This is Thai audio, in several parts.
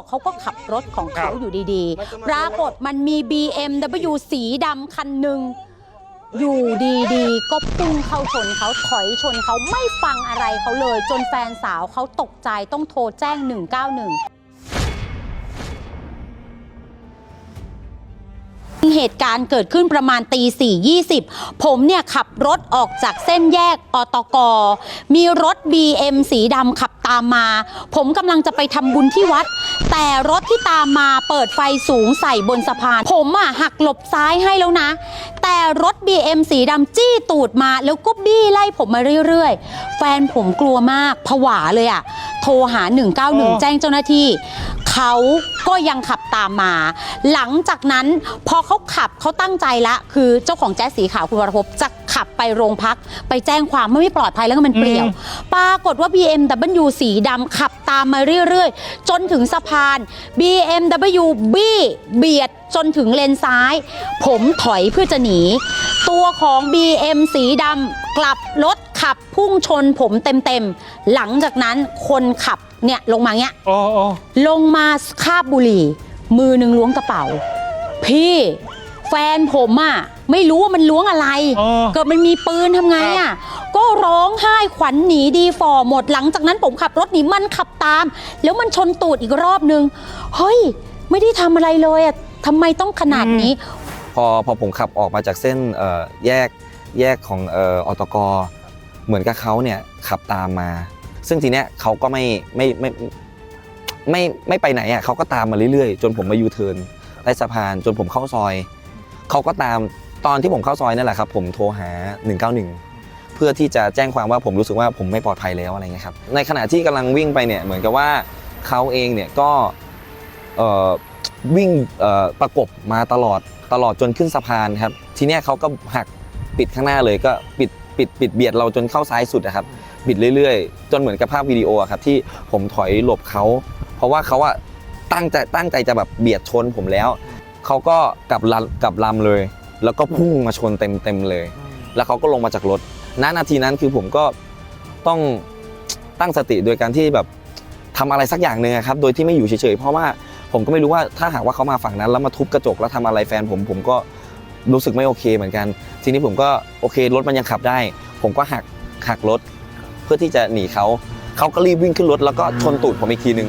บอกเขาก็ขับรถของเขาครับอยู่ดีๆ ปรากฏมันมี BMW สีดำคันหนึ่งอยู่ดีๆ ก็พุ่งเข้าชนเขาถอยชนเขาไม่ฟังอะไรเขาเลย จนแฟนสาวเขาตกใจต้องโทรแจ้ง 191 เหตุการณ์เกิดขึ้นประมาณตีสี่ยี่สิบผมเนี่ยขับรถออกจากเส้นแยกอตก มีรถ BM สีดำขับตามมา ผมกำลังจะไปทำบุญที่วัด แต่รถที่ตามมาเปิดไฟสูงใส่บนสะพาน ผมอะหักหลบซ้ายให้แล้วนะ แต่รถ BM สีดำจี้ตูดมาแล้วก็บี้ไล่ผมมาเรื่อยๆ แฟนผมกลัวมากผวาเลยอะ โทรหา 191 แจ้งเจ้าหน้าที่ เขาก็ยังขับตามมา หลังจากนั้นพอเขาขับเขาตั้งใจละ คือเจ้าของแจ๊สสีขาวคุณวรภพจะขับไปโรงพัก ไปแจ้งความไม่ปลอดภัยแล้วก็มันเปลี่ยวอืมปรากฏว่า BMW สีดำขับตามมาเรื่อยๆ จนถึงสะพาน BMW บี้เบียดจนถึงเลนซ้าย ผมถอยเพื่อจะหนี ตัวของ BM สีดำกลับรถ ขับพุ่งชนผมเต็มๆ หลังจากนั้นคนขับเนี่ยลงมาเงี้ยอ๋ออ๋อลงมาคาบบุหรี่ มือหนึ่งล้วงกระเป๋า พี่แฟนผมอะไม่รู้ว่ามันล้วงอะไร อ๋อ เกิดมันมีปืนทำไงอะก็ร้องไห้ขวัญหนีดีฟอหมดหลังจากนั้นผมขับรถหนีมันขับตาม แล้วมันชนตูดอีกรอบนึง เฮ้ย ไม่ได้ทำอะไรเลยอะทำไมต้องขนาดนี้ พอพอผมขับออกมาจากเส้นเอ่อแยกแยกของเอ่ออตก เหมือนกับเขาเนี่ยขับตามมา ซึ่งทีเนี้ยเขาก็ไม่ไม่ไม่ไม่ไม่ไปไหนอะเขาก็ตามมาเรื่อยๆ จนผมมายูเทิร์นใต้สะพานจนผมเข้าซอยเขาก็ตามตอนที่ผมเข้าซอยนั่นแหละครับ ผมโทรหา 191 เพื่อที่จะแจ้งความว่าผมรู้สึกว่าผมไม่ปลอดภัยแล้วอะไรเงี้ยครับในขณะที่กำลังวิ่งไปเนี่ยเหมือนกับว่าเขาเองเนี่ยก็เอ่อวิ่งเอ่อประกบมาตลอดตลอดจนขึ้นสะพานครับ ทีเนี้ยเขาก็หักปิดข้างหน้าเลยก็ปิด ปิดปิดเบียดเราจนเข้าซ้ายสุดนะครับบิดเรื่อยๆ จนเหมือนกับภาพวิดีโออะครับที่ผมถอยหลบเขา เพราะว่าเขาอะตั้งใจตั้งใจจะแบบเบียดชนผมแล้ว เขาก็กลับลำกลับลำเลย แล้วก็พุ่งมาชนเต็มเต็มๆเลย แล้วเขาก็ลงมาจากรถณนาทีนั้นคือผมก็ต้องตั้งสติโดยการที่แบบทำอะไรสักอย่างหนึ่งอะครับ โดยที่ไม่อยู่เฉยๆ เพราะว่าผมก็ไม่รู้ว่าถ้าหากว่าเขามาฝั่งนั้นแล้วมาทุบกระจกแล้วทำอะไรแฟนผมผมก็ รู้สึกไม่โอเคเหมือนกัน ทีนี้ผมก็โอเครถมันยังขับได้ ผมก็หักหักรถ เพื่อที่จะหนีเขาเขาก็รีบวิ่งขึ้นรถแล้วก็ชนตูดผมอีกทีหนึ่ง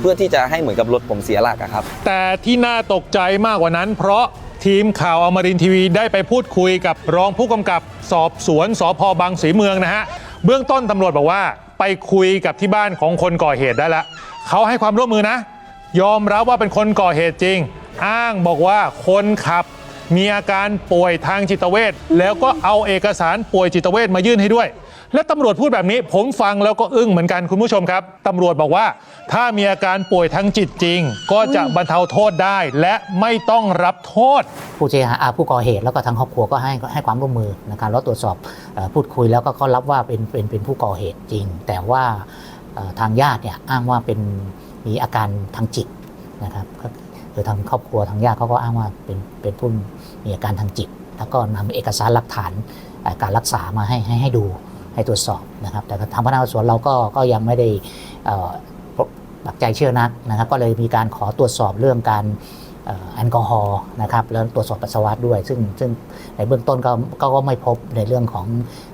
เพื่อที่จะให้เหมือนกับรถผมเสียหลักอะครับ แต่ที่น่าตกใจมากกว่านั้น เพราะทีมข่าวอมรินทร์ทีวีได้ไปพูดคุยกับรองผู้กำกับสอบสวนสพบางสีเมืองนะฮะเบื้องต้นตำรวจบอกว่า ไปคุยกับที่บ้านของคนก่อเหตุได้แล้วเขาให้ความร่วมมือนะ ยอมรับว่าเป็นคนก่อเหตุจริง อ้างบอกว่าคนขับ มีอาการป่วยทางจิตเวชแล้วก็เอาเอกสารป่วยจิตเวชมายื่นให้ด้วย และตำรวจพูดแบบนี้ ผมฟังแล้วก็อึ้งเหมือนกันคุณผู้ชมครับตำรวจบอกว่า ถ้ามีอาการป่วยทางจิตจริง ก็จะบรรเทาโทษได้ และไม่ต้องรับโทษ ผู้เสียหายอ่าผู้ก่อเหตุแล้วก็ทางครอบครัวก็ให้ให้ความร่วมมือนการรถตรวจสอบเอ่อพูดคุยแล้วก็เขารับว่าเป็นเป็นเป็นผู้ก่อเหตุจริง แต่ว่าเอ่อทางญาติเนี่ยอ้างว่าเป็นมีอาการทางจิตนะครับก็ คือทางครอบครัวทางญาติเขาก็อ้างว่าเป็นเป็นผู้มีอาการทางจิต แล้วก็นำเอกสารหลักฐานอ่อการรักษามาให้ให้ให้ดูให้ตรวจสอบนะครับ แต่ทางพนักงานสวนเราก็ก็ยังไม่ได้ปักใจเชื่อนักนะครับ ก็เลยมีการขอตรวจสอบเรื่องการแอลกอฮอล์นะครับแล้วตรวจสอบปัสสาวะด้วย ซึ่งซึ่งในเบื้องต้นก็ก็ไม่พบในเรื่องของ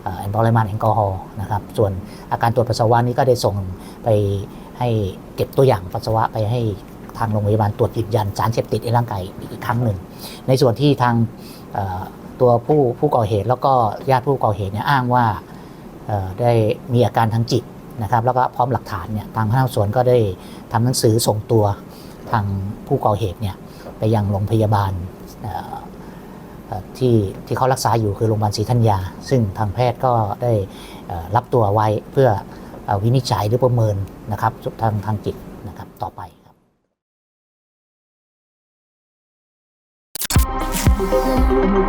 เอ่อปริมาณแอลกอฮอล์นะครับ ส่วนอาการตรวจปัสสาวะนี้ก็ได้ส่งไปให้เก็บตัวอย่างปัสสาวะไปให้ ทางโรงพยาบาลตรวจยืนยันสารเสพติดในร่างกายอีกครั้งหนึ่ง ในส่วนที่ทางตัวผู้ผู้ก่อเหตุแล้วก็ญาติผู้ก่อเหตุเนี่ยอ้างว่าได้มีอาการทางจิตนะครับ แล้วก็พร้อมหลักฐานเนี่ยทางพนักงานสวนก็ได้ทำหนังสือส่งตัวทางผู้ก่อเหตุเนี่ยไปยังโรงพยาบาลที่ที่เขารักษาอยู่คือโรงพยาบาลศรีธัญญา ซึ่งทางแพทย์ก็ได้รับตัวไว้เพื่ออวินิจฉัยหรือประเมินนะครับทางทางจิตนะครับต่อไป ค